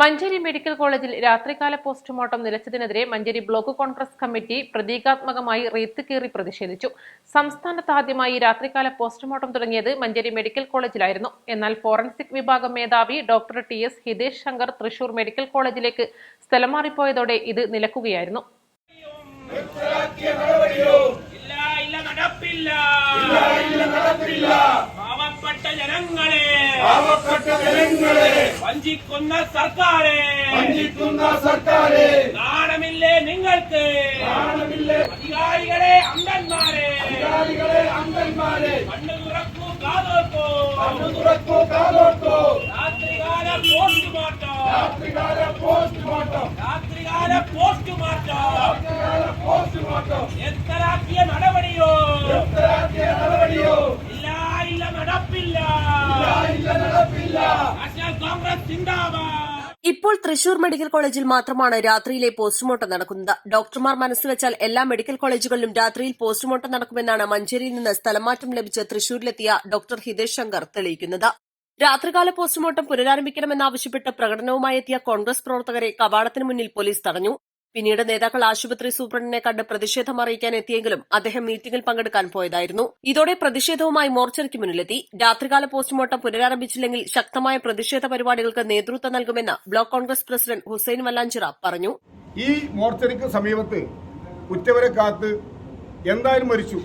Manjeri medical കോളേജിൽ രാത്രികാല postmortem നിലച്ചതിനെതിരെ മഞ്ചേരി ബ്ലോക്ക് കോൺഗ്രസ് കമ്മിറ്റി പ്രതീകാത്മകമായി റീത്ത് കീറി പ്രതിഷേധിച്ചു. സംസ്ഥാനത്ത് ആദ്യമായി രാത്രികാല പോസ്റ്റ്മോർട്ടം തുടങ്ങിയത് മഞ്ചേരി മെഡിക്കൽ കോളേജിലായിരുന്നു. എന്നാൽ ഫോറൻസിക് വിഭാഗം മേധാവി doctor T S Hitesh Shankar Thrissur medical കോളേജിലേക്ക് സ്ഥലം മാറിപ്പോയതോടെ ഇത് നിലക്കുകയായിരുന്നു. പാവപ്പെട്ട ജനങ്ങളെ. വഞ്ചിക്കുന്ന സർക്കാരെ. വഞ്ചിക്കുന്ന സർക്കാരെ. നാണമില്ലേ നിങ്ങൾക്ക്? നാണമില്ലേ. അധികാരികളെ അന്ധന്മാരെ അധികാരികളെ അന്ധന്മാരെ കണ്ണു തുറക്കൂ കാതോർക്കൂ. കണ്ണു തുറക്കൂ കാതോർക്കൂ രാത്രികാല പോസ്റ്റ്മോർട്ടം രാത്രികാല പോസ്റ്റ്മോർട്ടം രാത്രികാല പോസ്റ്റ്മോർട്ടം രാത്രികാല പോസ്റ്റ്മോർട്ടം എത്തരാക്കിയ നടപടിയോ എത്രയാക്കിയ നടപടിയോ ഇല്ല ഇല്ല നടപ്പില്ല ഇല്ല ഇല്ല നടപ്പില്ല നാഷണൽ ഇപ്പോൾ തൃശൂർ മെഡിക്കൽ കോളേജിൽ മാത്രമാണ് രാത്രിയിലെ പോസ്റ്റ്മോർട്ടം നടക്കുന്നത്. ഡോക്ടർമാർ മനസ്സുവെച്ചാൽ എല്ലാ മെഡിക്കൽ കോളേജുകളിലും രാത്രിയിൽ പോസ്റ്റ്മോർട്ടം നടക്കുമെന്നാണ് മഞ്ചേരിയിൽ നിന്ന് സ്ഥലമാറ്റം ലഭിച്ച് തൃശൂരിലെത്തിയ ഡോക്ടർ ഹിതേഷ് ശങ്കർ തെളിയിക്കുന്നത്. രാത്രികാല പോസ്റ്റ്മോർട്ടം പുനരാരംഭിക്കണമെന്നാവശ്യപ്പെട്ട് പ്രകടനവുമായി എത്തിയ കോൺഗ്രസ് പ്രവർത്തകരെ കവാടത്തിന് മുന്നിൽ പോലീസ് തടഞ്ഞു. പിന്നീട് നേതാക്കൾ ആശുപത്രി സൂപ്രണ്ടിനെ കണ്ട് പ്രതിഷേധം അറിയിക്കാൻ എത്തിയെങ്കിലും അദ്ദേഹം മീറ്റിംഗിൽ പങ്കെടുക്കാൻ പോയതായിരുന്നു. ഇതോടെ പ്രതിഷേധവുമായി മോർച്ചറിക്ക് മുന്നിലെത്തി. രാത്രികാല പോസ്റ്റ്മോർട്ടം പുനരാരംഭിച്ചില്ലെങ്കിൽ ശക്തമായ പ്രതിഷേധ പരിപാടികൾക്ക് നേതൃത്വം നൽകുമെന്ന് ബ്ലോക്ക് കോൺഗ്രസ് പ്രസിഡന്റ് ഹുസൈൻ വല്ലാഞ്ചിറ പറഞ്ഞു. ഈ മോർച്ചറിക്ക് സമീപത്ത് ഉറ്റവരെ കാത്ത് എന്തായാലും മരിച്ചു.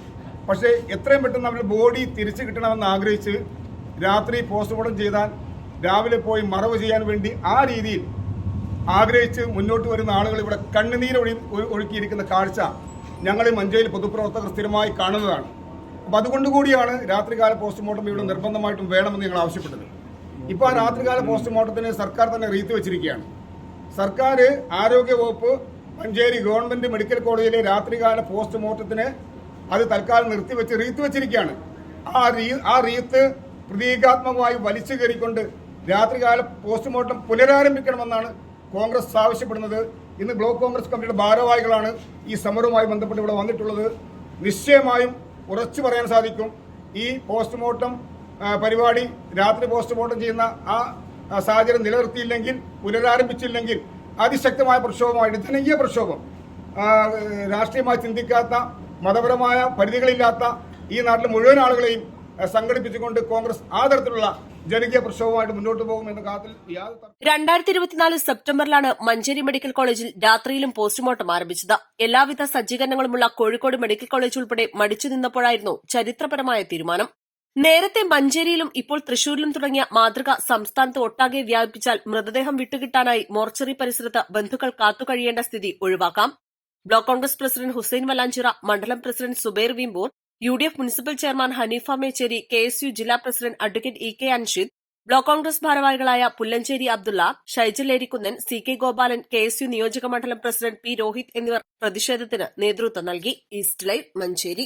പക്ഷേ എത്രയും പെട്ടെന്ന് അവരുടെ ബോഡി തിരിച്ചു കിട്ടണമെന്ന് ആഗ്രഹിച്ച് രാത്രി പോസ്റ്റ്മോർട്ടം ചെയ്താൽ രാവിലെ പോയി മറവ് ചെയ്യാൻ വേണ്ടി ആ രീതിയിൽ ആഗ്രഹിച്ച് മുന്നോട്ട് വരുന്ന ആളുകൾ ഇവിടെ കണ്ണുനീര് ഒഴി ഒഴുക്കിയിരിക്കുന്ന കാഴ്ച ഞങ്ങൾ മഞ്ചേരി പൊതുപ്രവർത്തകർ സ്ഥിരമായി കാണുന്നതാണ്. അപ്പം അതുകൊണ്ട് കൂടിയാണ് രാത്രികാല പോസ്റ്റ്മോർട്ടം ഇവിടെ നിർബന്ധമായിട്ടും വേണമെന്ന് ഞങ്ങൾ ആവശ്യപ്പെട്ടത്. ഇപ്പോൾ ആ രാത്രികാല പോസ്റ്റ്മോർട്ടത്തിന് സർക്കാർ തന്നെ റീത്ത് വെച്ചിരിക്കുകയാണ്. സർക്കാർ ആരോഗ്യ വകുപ്പ് മഞ്ചേരി ഗവൺമെന്റ് മെഡിക്കൽ കോളേജിലെ രാത്രികാല പോസ്റ്റ്മോർട്ടത്തിന് അത് തൽക്കാലം നിർത്തിവെച്ച് റീത്ത് വെച്ചിരിക്കുകയാണ്. ആ റീ ആ റീത്ത് പ്രതീകാത്മകമായി വലിച്ചു കയറിക്കൊണ്ട് രാത്രികാല പോസ്റ്റ്മോർട്ടം പുനരാരംഭിക്കണമെന്നാണ് കോൺഗ്രസ് ആവശ്യപ്പെടുന്നത് ഇന്ന് ബ്ലോക്ക് കോൺഗ്രസ് കമ്മിറ്റിയുടെ ഭാരവാഹികളാണ് ഈ സമരവുമായി ബന്ധപ്പെട്ട് ഇവിടെ വന്നിട്ടുള്ളത്. നിശ്ചയമായും ഉറച്ചു പറയാൻ സാധിക്കും ഈ പോസ്റ്റ്മോർട്ടം പരിപാടി രാത്രി പോസ്റ്റ്മോർട്ടം ചെയ്യുന്ന ആ സാഹചര്യം നിലനിർത്തിയില്ലെങ്കിൽ പുനരാരംഭിച്ചില്ലെങ്കിൽ അതിശക്തമായ പ്രക്ഷോഭമായിട്ട് ജനകീയ പ്രക്ഷോഭം രാഷ്ട്രീയമായി ചിന്തിക്കാത്ത മതപരമായ പരിധികളില്ലാത്ത ഈ നാട്ടിലെ മുഴുവൻ ആളുകളെയും സംഘടിപ്പിച്ചുകൊണ്ട് കോൺഗ്രസ് ആ തരത്തിലുള്ള ജനകീയ പ്രക്ഷോഭമായിട്ട് മുന്നോട്ട് പോകുമെന്ന രണ്ടായിരത്തി ഇരുപത്തിനാല് സെപ്റ്റംബറിലാണ് മഞ്ചേരി മെഡിക്കൽ കോളേജിൽ രാത്രിയിലും പോസ്റ്റ്മോർട്ടം ആരംഭിച്ചത്. എല്ലാവിധ സജ്ജീകരണങ്ങളുമുള്ള കോഴിക്കോട് മെഡിക്കൽ കോളേജ് ഉൾപ്പെടെ മടിച്ചു നിന്നപ്പോഴായിരുന്നു ചരിത്രപരമായ തീരുമാനം. നേരത്തെ മഞ്ചേരിയിലും ഇപ്പോൾ തൃശൂരിലും തുടങ്ങിയ മാതൃക സംസ്ഥാനത്ത് ഒട്ടാകെ വ്യാപിപ്പിച്ചാൽ മൃതദേഹം വിട്ടുകിട്ടാനായി മോർച്ചറി പരിസരത്ത് ബന്ധുക്കൾ കാത്തുകഴിയേണ്ട സ്ഥിതി ഒഴിവാക്കാം. ബ്ലോക്ക് കോൺഗ്രസ് പ്രസിഡന്റ് ഹുസൈൻ വലാഞ്ചിറ മണ്ഡലം president Zubair Veempur U D F municipal chairman Haneefa Mecheri K S U ജില്ലാ president advocate E K Anshid block Congress ഭാരവാഹികളായ Pullancheri Abdullah Shaijal Erikkunnan C K Gopalan K S U നിയോജക മണ്ഡലം president P Rohith എന്നിവർ പ്രതിഷേധത്തിന് നേതൃത്വം നൽകി. East Live Manjeri.